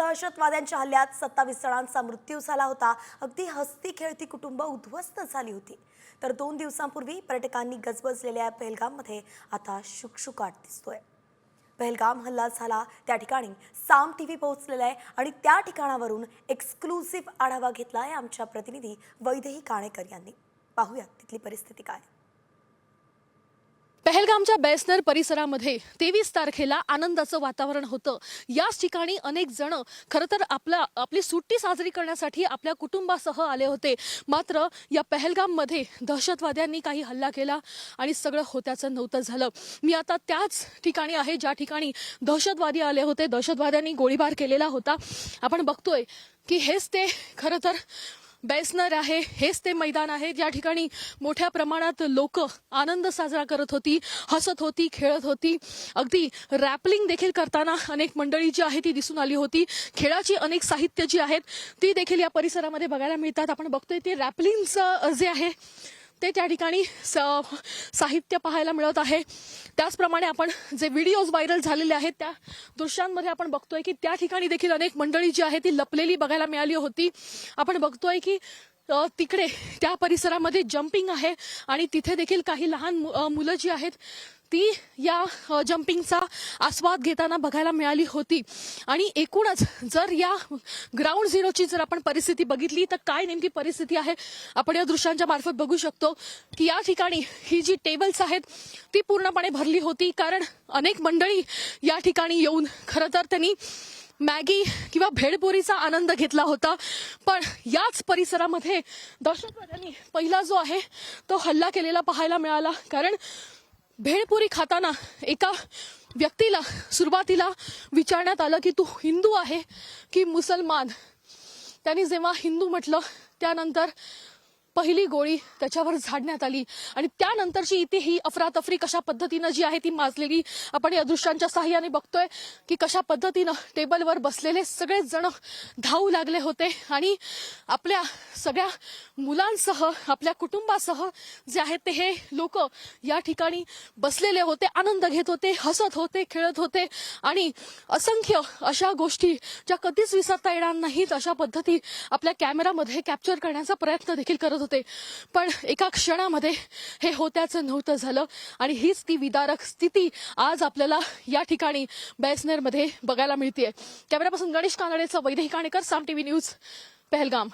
दहशतवाद्यांच्या हल्ल्यात सत्तावीस जणांचा मृत्यू झाला होता. अगदी हस्ती खेळती कुटुंब उद्ध्वस्त झाली होती. तर दोन दिवसांपूर्वी पर्यटकांनी गजबजलेल्या पहलगाममध्ये आता शुकशुकाट दिसतोय. पहलगाम हल्ला झाला त्या ठिकाणी साम टी व्ही पोहोचलेला आहे आणि त्या ठिकाणावरून एक्सक्लुझिव्ह आढावा घेतला आहे आमच्या प्रतिनिधी वैदेही काणेकर यांनी. पाहूयात तिथली परिस्थिती काय पहलगामच्या बेसनर परिसरामध्ये तेवीस तारखेला आनंदाचं वातावरण होतं. याच ठिकाणी अनेक जण खरं तर आपला आपली सुट्टी साजरी करण्यासाठी आपल्या कुटुंबासह आले होते. मात्र या पहलगाममध्ये दहशतवाद्यांनी काही हल्ला केला आणि सगळं होत्याचं नव्हतं झालं. मी आता त्याच ठिकाणी आहे ज्या ठिकाणी दहशतवादी आले होते. दहशतवाद्यांनी गोळीबार केलेला होता. आपण बघतोय की हेच ते खरं तर बेसनर आहे. हेच ते मैदान आहे. ज्या ठिकाणी मोठ्या प्रमाणात लोक आनंद साजरा करत होती हसत होती खेळत होती. अगदी रॅपलिंग देखील करताना अनेक मंडळी जी आहे ती दिसून आली होती. खेळाची अनेक साहित्य जी आहेत ती देखील या परिसरामध्ये बघायला मिळतात. आपण बघतोय ते रॅपलिंगचं जे आहे ते त्या ठिकाणी स- साहित्य पाहायला मिळत आहे. त्याचप्रमाणे आपण जे व्हिडिओज व्हायरल झालेले आहेत त्या दृश्यांमध्ये आपण बघतोय की त्या ठिकाणी देखील अनेक मंडळी जी आहे ती लपलेली बघायला मिळाली होती. आपण बघतोय की तिकडे त्या परिसरामध्ये जम्पिंग आहे आणि तिथे देखील काही लहान मु- मुलं जी आहेत ती या जम्पिंगचा आस्वाद घेताना बघायला मिळाली होती. आणि एकूणच जर या ग्राउंड झिरोची जर आपण परिस्थिती बघितली तर काय नेमकी परिस्थिती आहे? आपण या दृश्यांच्या मार्फत बघू शकतो की या ठिकाणी ही जी टेबल्स आहेत ती पूर्णपणे भरली होती. कारण अनेक मंडळी या ठिकाणी येऊन खरं तर त्यांनी मॅगी किंवा भेळपुरीचा आनंद घेतला होता. पण याच परिसरामध्ये दहशतवाद्यांनी पहिला जो आहे तो हल्ला केलेला पाहायला मिळाला. कारण भेळपुरी खाताना एका व्यक्तीला सुरुवातीला विचारण्यात आलं की तू हिंदू आहे की मुसलमान? त्यांनी जेव्हा हिंदू म्हटलं त्यानंतर पहिली गोळी त्याच्यावर झाडण्यात आली. आणि त्यानंतरची इथे ही अफरातफरी कशा पद्धतीनं जी आहे ती माजलेली आपण या दृश्यांच्या साह्याने बघतोय की कशा पद्धतीनं टेबलवर बसलेले सगळेच जण धावू लागले होते. आणि आपल्या सगळ्या मुलांसह आपल्या कुटुंबासह जे आहेत ते हे लोक या ठिकाणी बसलेले होते आनंद घेत होते हसत होते खेळत होते. आणि असंख्य अशा गोष्टी ज्या कधीच विसरता येणार नाहीत अशा पद्धती आपल्या कॅमेरामध्ये कॅप्चर करण्याचा प्रयत्न देखील करत होते. पण एका क्षणामध्ये हे होत्याचं नव्हतं झालं आणि हीच ती विदारक स्थिती आज आपल्याला या ठिकाणी बॅसनेरमध्ये बघायला मिळतीये. कॅमेरापासून गणेश कानडेचं वैदेही काणेकर साम टीव्ही न्यूज पहलगाम.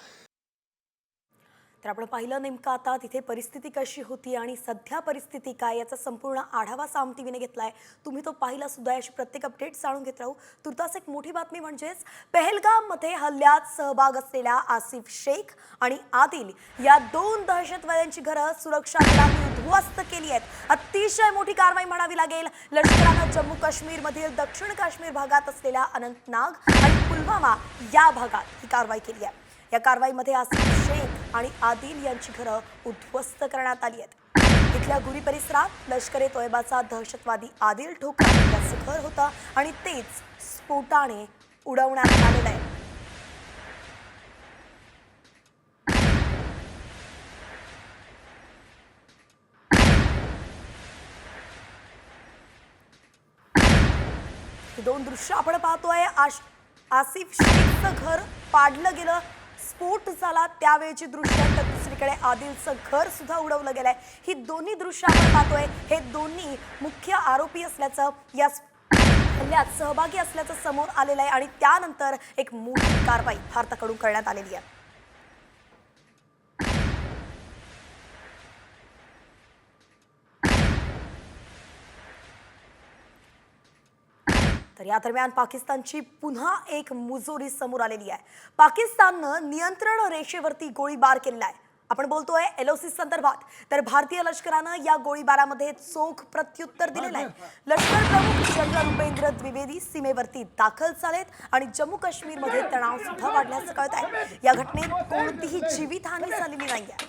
तर आपण पाहिलं नेमकं आता तिथे परिस्थिती कशी होती आणि सध्या परिस्थिती काय याचा संपूर्ण आढावा साम घेतलाय. तुम्ही तो पाहिला सुद्धा याची प्रत्येक अपडेट जाणून घेत राहू. तुर्तास एक मोठी बातमी म्हणजेच पहलगाममध्ये हल्ल्यात सहभाग असलेल्या आसिफ शेख आणि आदिल या दोन दहशतवाद्यांची घरं सुरक्षा दलांनी उद्ध्वस्त केली आहेत. अतिशय मोठी कारवाई म्हणावी लागेल. लष्करानं जम्मू काश्मीरमधील दक्षिण काश्मीर भागात असलेल्या अनंतनाग आणि पुलवामा या भागात ही कारवाई केली आहे. या कारवाईमध्ये आसिफ शेख आणि आदिल यांची घरं उद्ध्वस्त करण्यात आली आहेत. इथल्या गुरी परिसरात लष्कर ए तोयबाचा दहशतवादी आदिल ठोकर याचं घर होतं आणि तेच स्फोटाने उडवण्यात आलेलं आहे. दोन दृश्य आपण पाहतोय. आश आसिफ शेखचं घर पाडलं गेलं. स्फोट झाला त्यावेळची दृश्य तर दुसरीकडे आदिलचं घर सुद्धा उडवलं गेलंय. ही दोन्ही दृश्य आपण पाहतोय. हे दोन्ही मुख्य आरोपी असल्याचं या हल्ल्यात सहभागी असल्याचं समोर आलेलं आहे आणि त्यानंतर एक मोठी कारवाई भारताकडून करण्यात आलेली आहे. तर या दरम्यान पाकिस्तानची पुन्हा एक मुजोरी समोर आलेली आहे. पाकिस्ताननं नियंत्रण रेषेवरती गोळीबार केलेला आहे. आपण बोलतोय एलओसी संदर्भात. तर भारतीय लष्करानं या गोळीबारामध्ये चोख प्रत्युत्तर दिलेलं आहे. लष्कर प्रमुख जनरल उपेंद्र द्विवेदी सीमेवरती दाखल झालेत आणि जम्मू काश्मीरमध्ये तणाव सुद्धा वाढल्याचं कळत आहे. या घटनेत कोणतीही जीवितहानी झालेली नाहीये.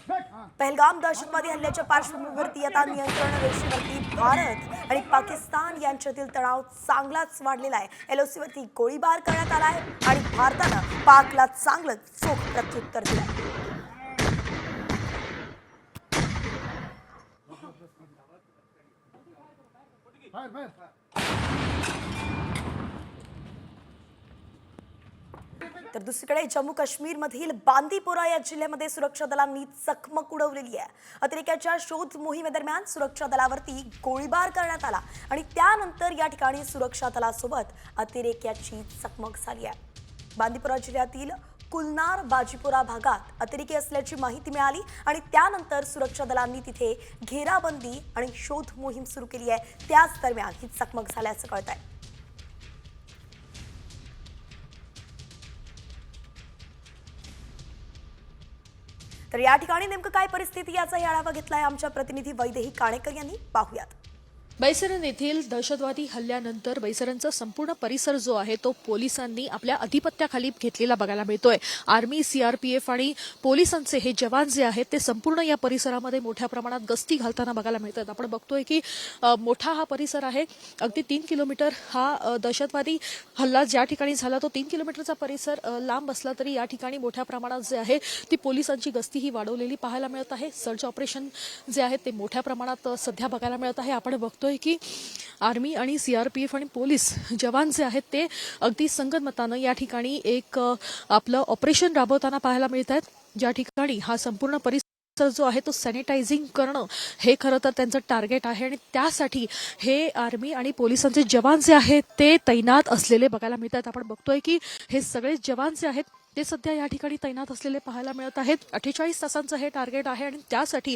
पहलगाम दहशतवादी हल्ल्याच्या पार्श्वभूमीवरती आता नियंत्रण रेषेवरती भारत आणि पाकिस्तान यांच्यातील तणाव चांगलाच वाढलेला आहे. एलओसीवरती गोळीबार करण्यात आला आहे आणि भारतानं पाकला चांगलं चोख प्रत्युत्तर दिलंय तर दुसरीकडे जम्मू काश्मीरमधील बांदीपोरा या जिल्ह्यामध्ये सुरक्षा दलांनी चकमक उडवलेली आहे. अतिरेक्याच्या शोध मोहिमेदरम्यान सुरक्षा दलावरती गोळीबार करण्यात आला आणि त्यानंतर या ठिकाणी सुरक्षा दलासोबत अतिरेक्याची चकमक झाली आहे. बांदीपुरा जिल्ह्यातील कुलनार बाजीपुरा भागात अतिरेकी असल्याची माहिती मिळाली आणि त्यानंतर सुरक्षा दलांनी तिथे घेराबंदी आणि शोध मोहीम सुरू केली आहे. त्याच दरम्यान ही चकमक झाल्याचं कळत आहे तर या ठिकाणी नेमकं काय परिस्थिती याचाही आढावा घेतलाय आमच्या प्रतिनिधी वैदेही काणेकर यांनी. पाहूयात. बैसरन येथील दहशतवादी हल्ल्यानंतर बैसरनचा संपूर्ण परिसर जो आहे तो पोलिसांनी आपल्या अधिपत्याखाली घेतलेला बघायला मिळतोय. आर्मी सीआरपीएफ आणि पोलिसांचे हे जवान जे आहेत ते संपूर्ण या परिसरामध्ये मोठ्या प्रमाणात गस्ती घालताना बघायला मिळतात. आपण बघतोय की मोठा हा परिसर आहे. अगदी तीन किलोमीटर हा दहशतवादी हल्ला ज्या ठिकाणी झाला तो तीन किलोमीटरचा परिसर लांब असला तरी या ठिकाणी मोठ्या प्रमाणात जे आहे ती पोलिसांची गस्ती ही वाढवलेली पाहायला मिळत आहे. सर्च ऑपरेशन जे आहे ते मोठ्या प्रमाणात सध्या बघायला मिळत आहे. आपण बघतोय की आर्मी आणि सीआरपीएफ आणि पोलीस जवान जे आहेत ते अगदी संगतमतानं या ठिकाणी एक आपलं ऑपरेशन राबवताना पाहायला मिळत आहेत. ज्या ठिकाणी हा संपूर्ण परिसर जो आहे तो सॅनिटायझिंग करणं हे खरं तर त्यांचं टार्गेट आहे आणि त्यासाठी हे आर्मी आणि पोलिसांचे जवान जे आहेत ते तैनात असलेले बघायला मिळतात आपण बघतोय की हे सगळे जवान जे आहेत ते सध्या या ठिकाणी तैनात असलेले पाहायला मिळत आहेत. अठ्ठेचाळीस तासांचं हे टार्गेट आहे आणि त्यासाठी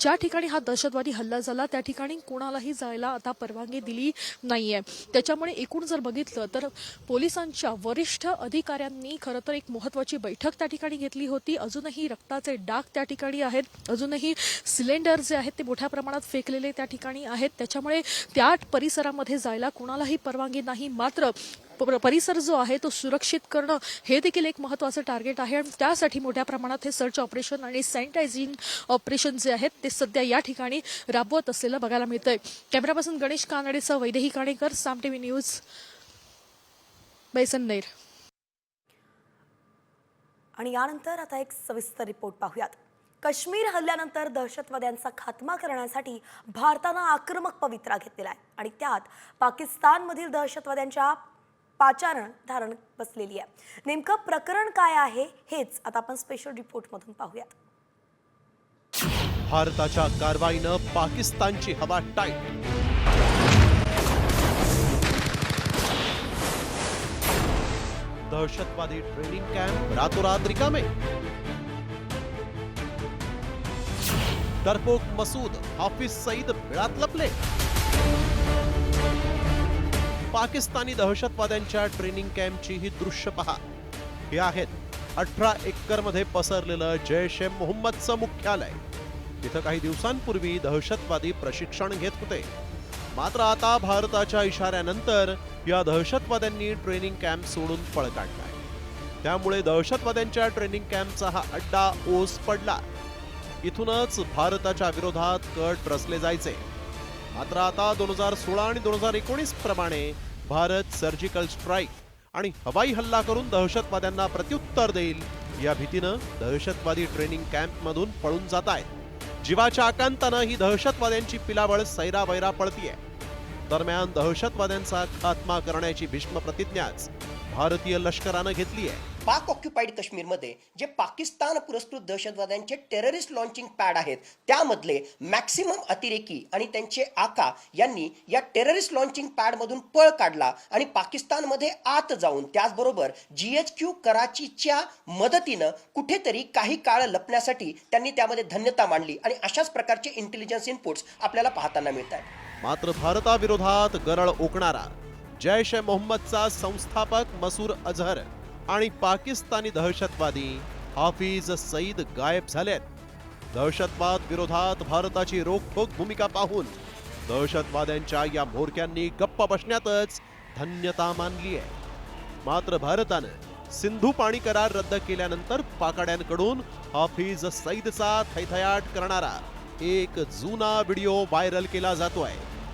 ज्या ठिकाणी हा दहशतवादी हल्ला झाला त्या ठिकाणी कोणालाही जायला आता परवानगी दिली नाहीये. त्याच्यामुळे एकूण जर बघितलं तर पोलिसांच्या वरिष्ठ अधिकाऱ्यांनी खरं तर एक महत्वाची बैठक त्या ठिकाणी घेतली होती. अजूनही रक्ताचे डाग त्या ठिकाणी आहेत. अजूनही सिलेंडर जे आहेत ते मोठ्या प्रमाणात फेकलेले त्या ठिकाणी आहेत. त्याच्यामुळे त्या परिसरामध्ये जायला कोणालाही परवानगी नाही. मात्र परिसर जो आहे तो सुरक्षित करणं हे देखील एक महत्वाचं टार्गेट आहे. आणि त्यासाठी मोठ्या प्रमाणात हे सर्च ऑपरेशन आणि सॅनिटायझिंग ऑपरेशन जे आहेत ते सध्या या ठिकाणी राबवत असलेलं बघायला मिळतंय. कॅमेरापासून गणेश कानडेसह वैदेही काणेकर साम टीव्ही न्यूज बैसननेर आणि यानंतर आता एक सविस्तर रिपोर्ट पाहूयात. काश्मीर हल्ल्यानंतर दहशतवाद्यांचा खात्मा करण्यासाठी भारतानं आक्रमक पवित्रा घेतलेला आहे. आणि त्यात पाकिस्तानमधील दहशतवाद्यांच्या पाचारण धारण बसलेली आहे. नेमकं प्रकरण काय आहे हेच आता आपण स्पेशल रिपोर्टमधून पाहूयात. भारताच्या कारवाईनं पाकिस्तानची हवा टाईट दहशतवादी ट्रेनिंग कॅम्प रातोरात रिकामे. डरपोक मसूद हाफिज सईद बिळात लपले. पाकिस्तानी दहशतवाद्यांच्या ट्रेनिंग कॅम्पची ही दृश्य पहा. हे आहेत अठरा एकरमध्ये पसरलेलं जैश ए मोहम्मदचं मुख्यालय. तिथं काही दिवसांपूर्वी दहशतवादी प्रशिक्षण घेत होते. मात्र आता भारताच्या इशाऱ्यानंतर या दहशतवाद्यांनी ट्रेनिंग कॅम्प सोडून पळ काढलाय त्यामुळे दहशतवाद्यांच्या ट्रेनिंग कॅम्पचा हा अड्डा ओस पडला. इथूनच भारताच्या विरोधात कट रचले जायचे. मात्र आता दोन हजार सोळा आणि दोन हजार एकोणीस प्रमाणे भारत सर्जिकल स्ट्राईक आणि हवाई हल्ला करून दहशतवाद्यांना प्रत्युत्तर देईल या भीतीनं दहशतवादी ट्रेनिंग कॅम्प मधून पळून जात आहेत. जीवाच्या आकांतानं ही दहशतवाद्यांची पिलावळ सैरावैरा पळतीये. दरम्यान दहशतवाद्यांचा खात्मा करण्याची भीष्म प्रतिज्ञाच भारतीय लष्करानं घेतली आहे पाक ऑक्युपाईड काश्मीरमध्ये जे पाकिस्तान पुरस्कृत दहशतवाद्यांचे टेररिस्ट लॉन्चिंग पॅड आहेत त्यामधले मॅक्सिमम अतिरेकी आणि त्यांचे आका यांनी या टेररिस्ट लॉन्चिंग पॅडमधून पळ काढला आणि पाकिस्तानमध्ये आत जाऊन त्याचबरोबर जी एच क्यू कराचीच्या मदतीनं कुठेतरी काही काळ लपण्यासाठी त्यांनी त्यामध्ये धन्यता मांडली आणि अशाच प्रकारचे इंटेलिजन्स इनपुट्स आपल्याला पाहताना मिळत आहेत मात्र भारताविरोधात गरळ ओकणारा जैश ए मोहम्मदचा संस्थापक मसूर अझहर आणि पाकिस्तानी दहशतवादी हाफिज सईद गायब झालेत. दहशतवाद विरोधात भारताची रोखोक भूमिका पाहून दहशतवाद्यांच्या या म्होरक्यांनी गप्प बसण्यातच धन्यता मानली आहे. मात्र भारतानं सिंधू पाणी करार रद्द केल्यानंतर पाकड्यांकडून हाफिज सईदचा थैथयाट करणारा एक जुना व्हिडिओ व्हायरल केला जातोय.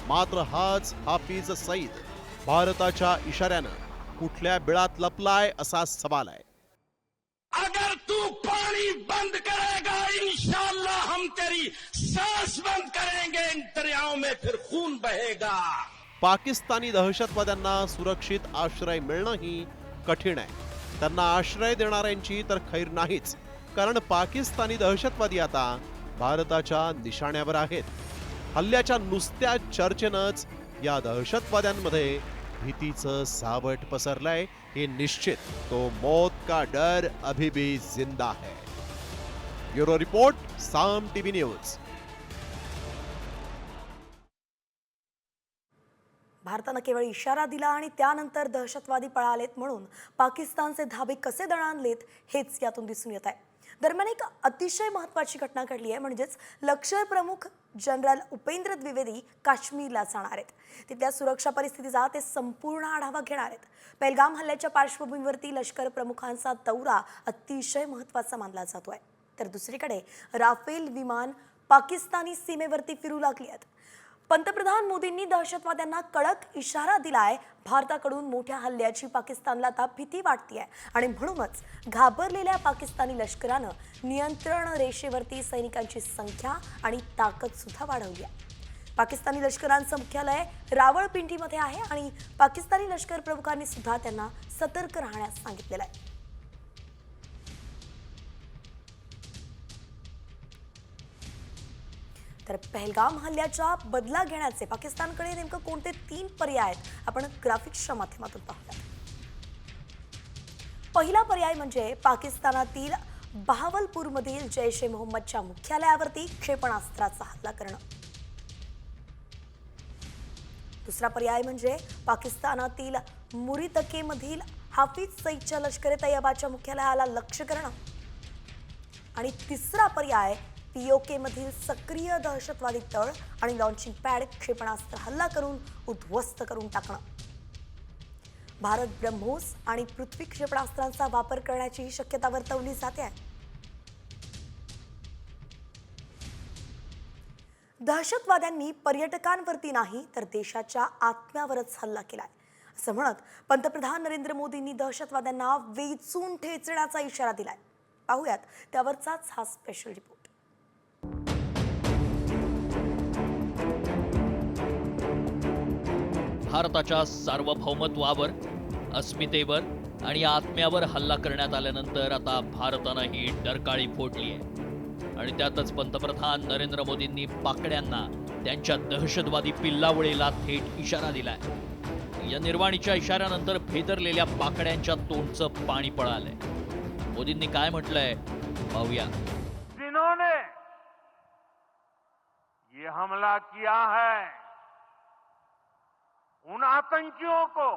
मात्र हाच हाफिज सईद भारताच्या इशाऱ्यानं कुठल्या बिळात लपलाय असा सवाल आहे. अगर तू पानी बंद करेगा इंशाल्लाह हम तेरी सांस बंद करेंगे इन दरियाओं में फिर खून बहेगा। पाकिस्तानी दहशतवाद्यांना सुरक्षित आश्रय मिळणंही कठीण आहे. त्यांना आश्रय देणाऱ्यांची तर खैर नाहीच कारण पाकिस्तानी दहशतवादी आता भारताच्या निशाण्यावर आहेत. हल्ल्याच्या नुसत्या चर्चेनंच या दहशतवाद्यांमध्ये भीतीचं सावट पसरलंय हे निश्चित. तो मौत का डर अभी भी जिंदा है. Bureau report Saam TV news. भारतानं केवळ इशारा दिला आणि त्यानंतर दहशतवादी पळालेत म्हणून पाकिस्तानचे धाबे कसे दणाणलेत हेच यातून दिसून येत आहे. दरम्यान एक अतिशय महत्वाची घटना घडली आहे. म्हणजेच लष्कर प्रमुख जनरल उपेंद्र द्विवेदी काश्मीरला जाणार आहेत. तिथल्या सुरक्षा परिस्थितीचा ते संपूर्ण आढावा घेणार आहेत. पेलगाम हल्ल्याच्या पार्श्वभूमीवरती लष्कर प्रमुखांचा दौरा अतिशय महत्त्वाचा मानला जातोय. तर दुसरीकडे राफेल विमान पाकिस्तानी सीमेवरती फिरू लागली आहेत. पंतप्रधान मोदींनी दहशतवाद्यांना कडक इशारा दिलाय. भारताकडून मोठ्या हल्ल्याची पाकिस्तानला आता भीती वाटतीय. आणि म्हणूनच घाबरलेल्या पाकिस्तानी लष्करानं नियंत्रण रेषेवरती सैनिकांची संख्या आणि ताकद सुद्धा वाढवली आहे. पाकिस्तानी लष्करांचं मुख्यालय रावळपिंडीमध्ये आहे आणि पाकिस्तानी लष्कर प्रमुखांनी सुद्धा त्यांना सतर्क राहण्यास सांगितलेलं आहे. तर पहलगाम हल्ल्याच्या बदला घेण्याचे पाकिस्तानकडे नेमकं कोणते तीन पर्याय आहेत? आपण ग्राफिक्सच्या माध्यमातून पाहूया पहिला पर्याय म्हणजे पाकिस्तानातील बहावलपूरमधील जैश ए मोहम्मदच्या मुख्यालयावरती क्षेपणास्त्राचा हल्ला करणं. दुसरा पर्याय म्हणजे पाकिस्तानातील मुरीतकेमधील हाफिज सईदच्या लष्कर तैयबाच्या मुख्यालयाला लक्ष्य करणं. आणि तिसरा पर्याय पीओकेमधील सक्रिय दहशतवादी तळ आणि लॉन्चिंग पॅड क्षेपणास्त्र हल्ला करून उद्ध्वस्त करून टाकणं. भारत ब्रह्मोस आणि पृथ्वी क्षेपणास्त्रांचा वापर करण्याची शक्यता वर्तवली जाते. आहे दहशतवाद्यांनी पर्यटकांवरती नाही तर देशाच्या आत्म्यावरच हल्ला केलाय. असं म्हणत पंतप्रधान नरेंद्र मोदींनी दहशतवाद्यांना वेचून ठेचण्याचा इशारा दिलाय. पाहूयात त्यावरचाच हा स्पेशल रिपोर्ट भारताच्या सार्वभौमत्वावर अस्मितेवर आणि आत्म्यावर हल्ला करण्यात आल्यानंतर आता भारतानं ही डरकाळी फोडली आहे आणि त्यातच पंतप्रधान नरेंद्र मोदींनी पाकड्यांना त्यांच्या दहशतवादी पिल्लावळीला थेट इशारा दिलाय. या निर्वाणीच्या इशाऱ्यानंतर भेदरलेल्या पाकड्यांच्या तोंडचं पाणी पळालंय. मोदींनी काय म्हटलंय? पाहूया. जिन्होंने ये हमला किया है उन आतंकियों को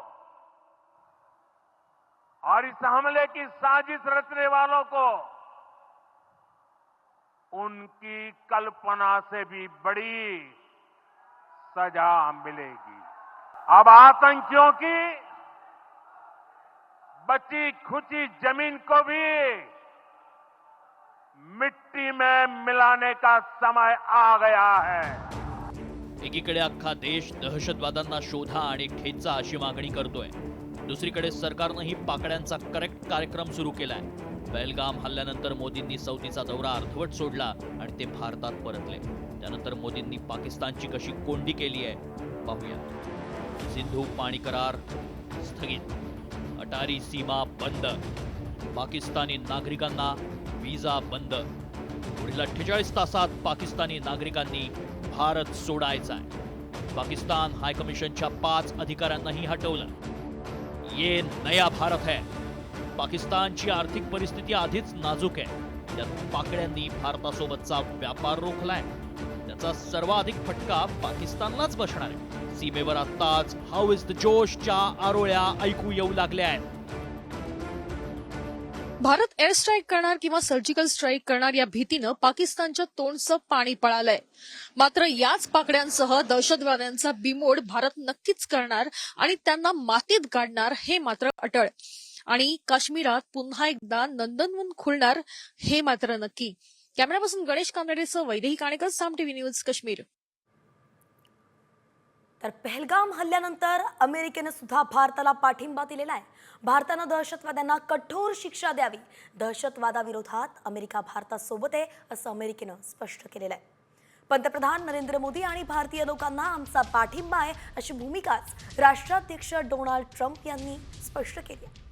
और इस हमले की साजिश रचने वालों को उनकी कल्पना से भी बड़ी सजा मिलेगी। अब आतंकियों की बची खुची ज़मीन को भी मिट्टी में मिलाने का समय आ गया है। एकीकडे अख्खा देश दहशतवाद्यांना शोधा आणि खेचा अशी मागणी करतोय. दुसरीकडे सरकारनंही पाकड्यांचा करेक्ट कार्यक्रम सुरू केलाय. पहलगाम हल्ल्यानंतर मोदींनी सौदीचा दौरा अर्धवट सोडला आणि ते भारतात परतले. त्यानंतर मोदींनी पाकिस्तानची कशी कोंडी केली आहे पाहूया सिंधू पाणी करार स्थगित. अटारी सीमा बंद. पाकिस्तानी नागरिकांना व्हिसा बंद. पुढील अठ्ठेचाळीस तासात पाकिस्तानी नागरिकांनी भारत सोडायचा आहे. पाकिस्तान हायकमिशनच्या पाच अधिकाऱ्यांनाही हटवलं. ये नया भारत है. पाकिस्तानची आर्थिक परिस्थिती आधीच नाजूक आहे. त्यात पाकड्यांनी भारतासोबतचा व्यापार रोखलाय. त्याचा सर्वाधिक फटका पाकिस्तानलाच बसणार आहे. सीमेवर आत्ताच हाऊ इज द जोशच्या आरोळ्या ऐकू येऊ लागल्या आहेत. भारत एअर स्ट्राईक करणार किंवा सर्जिकल स्ट्राईक करणार या भीतीनं पाकिस्तानच्या तोंडचं पाणी पळालंय. मात्र याच पाकड्यांसह दहशतवाद्यांचा बिमोड भारत नक्कीच करणार आणि त्यांना मातीत गाडणार हे मात्र अटळ. आणि काश्मीरात पुन्हा एकदा नंदनवन खुलणार हे मात्र नक्की. कॅमेरापासून गणेश कांदडेसह वैदेही काणेकर साम टीव्ही न्यूज काश्मीर. तर पहलगाम हल्ल्यानंतर अमेरिकेनं सुद्धा भारताला पाठिंबा दिलेला आहे. भारतानं दहशतवाद्यांना कठोर शिक्षा द्यावी. दहशतवादाविरोधात अमेरिका भारतासोबत आहे असं अमेरिकेनं स्पष्ट केलेलं आहे. पंतप्रधान नरेंद्र मोदी आणि भारतीय लोकांना आमचा पाठिंबा आहे अशी भूमिकाच राष्ट्राध्यक्ष डोनाल्ड ट्रम्प यांनी स्पष्ट केली आहे.